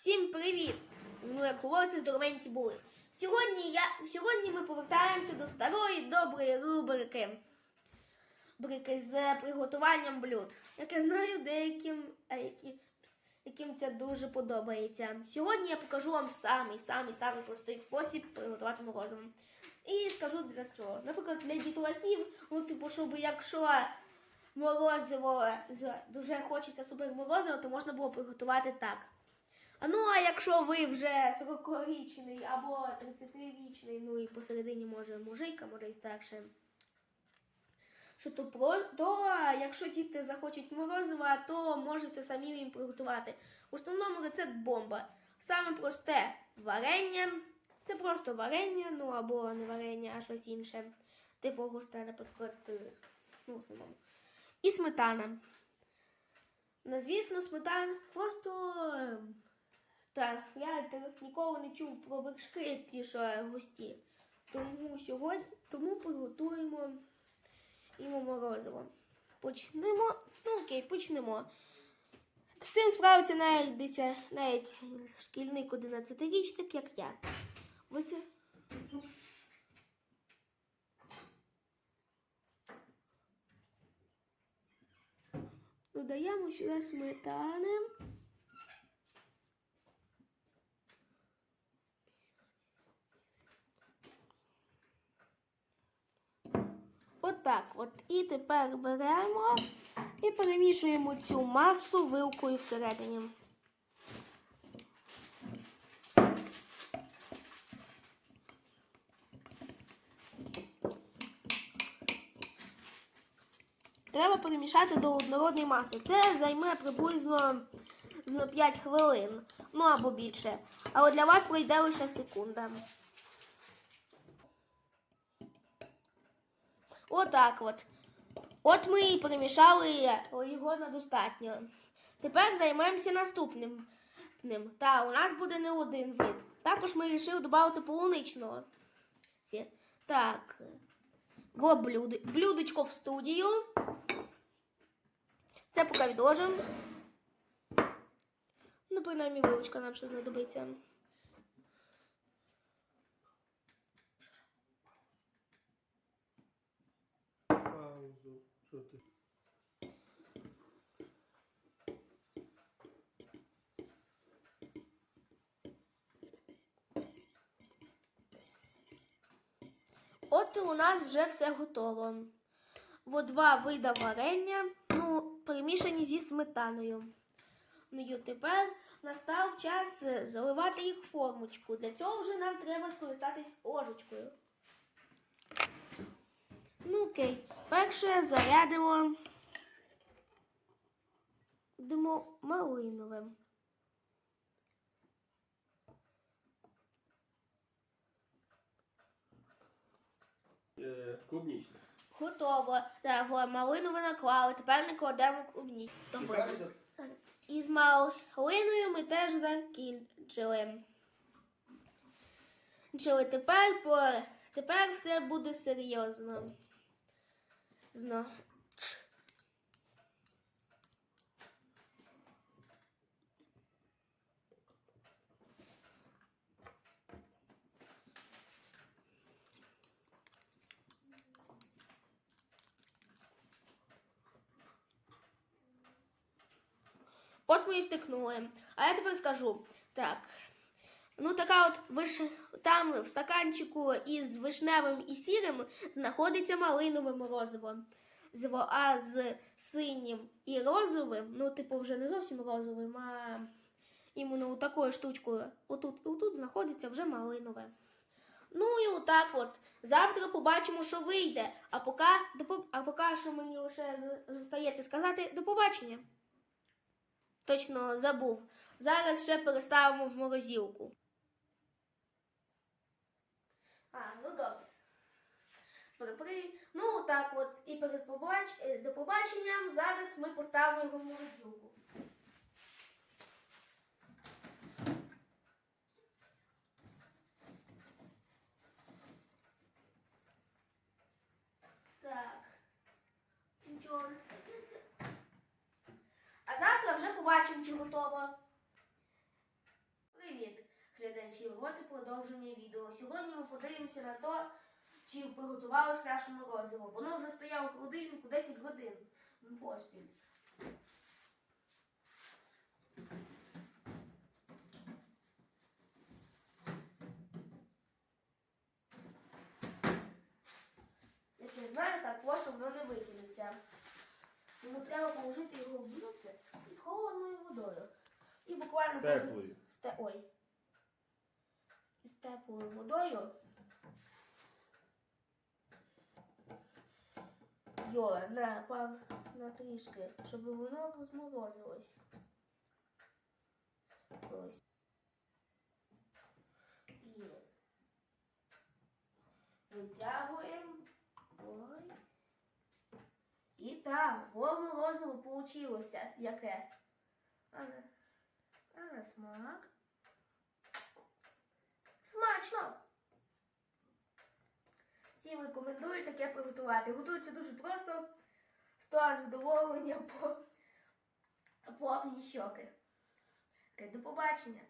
Всім привіт! Ну, як говориться, здоровенькі були. Сьогодні, я, сьогодні ми повертаємося до старої доброї рубрики. Рубрики з приготуванням блюд. Як я знаю, деяким, які, яким це дуже подобається. Сьогодні я покажу вам самий, самий, самий простий спосіб приготувати морозиво. І скажу для чого. Наприклад, для дітлахів, ну, типу, щоб якщо морозиво дуже хочеться супер морозиво, то можна було приготувати так. А ну, а якщо ви вже 40-річний або 30-річний, ну і посередині може мужика, може і старше. Що то про то, якщо діти захочуть морозива, то можете самі їм приготувати. В основному рецепт бомба. Саме просте варення. Це просто варення, ну або не варення, а щось інше. Типу густе, наприклад, е, ну, в основному. І сметана. Ну, звісно, сметана просто. Так, я ніколи не чув про вершки, ті, що густі. Тому сьогодні тому приготуємо йому морозиво. Почнемо. Ну окей, почнемо. З цим справиться навіть десь навіть шкільник 11-річник, як я. Ось. Додаємо сюди сметани. Отак от. І тепер беремо і перемішуємо цю масу вилкою всередині. Треба перемішати до однородної маси. Це займе приблизно ну, 5 хвилин, ну або більше. Але для вас пройде лише секунда. Отак от. От ми і перемішали його на достатньо. Тепер займемося наступним. Ним. Та у нас буде не один вид. Також ми вирішили додати полуничного. Так. Во блюд... блюдечко в студію. Це поки відложимо. Ну, принаймні, вилочка нам ще знадобиться. Що ти? От у нас вже все готово. Во два вида варення, ну, перемішані зі сметаною. Ну і тепер настав час е, заливати їх в формочку. Для цього вже нам треба скористатись ложечкою. Ну окей, перше зарядимо Будемо малиновим. Е, клубнічне. Готово. Так, во, малинове наклали. Тепер ми кладемо клубні. Тепер за- І з малиною ми теж закінчили. Тепер, по... Тепер все буде серйозно. Зно. От ми і втикнули. А я тепер скажу. Так. Ну, така от виш... там в стаканчику із вишневим і сірим знаходиться малинове морозиво. А з синім і розовим, ну, типу, вже не зовсім розовим, а іменно такою штучкою. Отут і отут знаходиться вже малинове. Ну і отак от. Завтра побачимо, що вийде. А поки, а поки що мені лише зостається сказати до побачення. Точно забув. Зараз ще переставимо в морозилку. А, ну добре. Ну, так от, і перед побач... е, до побачення зараз ми поставимо його в морозилку. Так. Нічого не. А завтра вже побачимо, чи готово. Глядачі, от і продовження відео. Сьогодні ми подивимося на те, чи приготувалось наше морозиво. Воно вже стояло в холодильнику 10 годин поспіль. Як я знаю, так просто воно не витягнеться. Йому треба положити його в блюдце з холодною водою. І буквально Теплою. ой. Теплою водою. Йо, на пар на трішки, щоб воно розморозилось. Ось. І витягуємо. Ой. І так, во морозиво получилося. Яке? А на, а на смак. Смачно! Всім рекомендую таке приготувати. Готується дуже просто, сто задоволення по повні щоки. До побачення!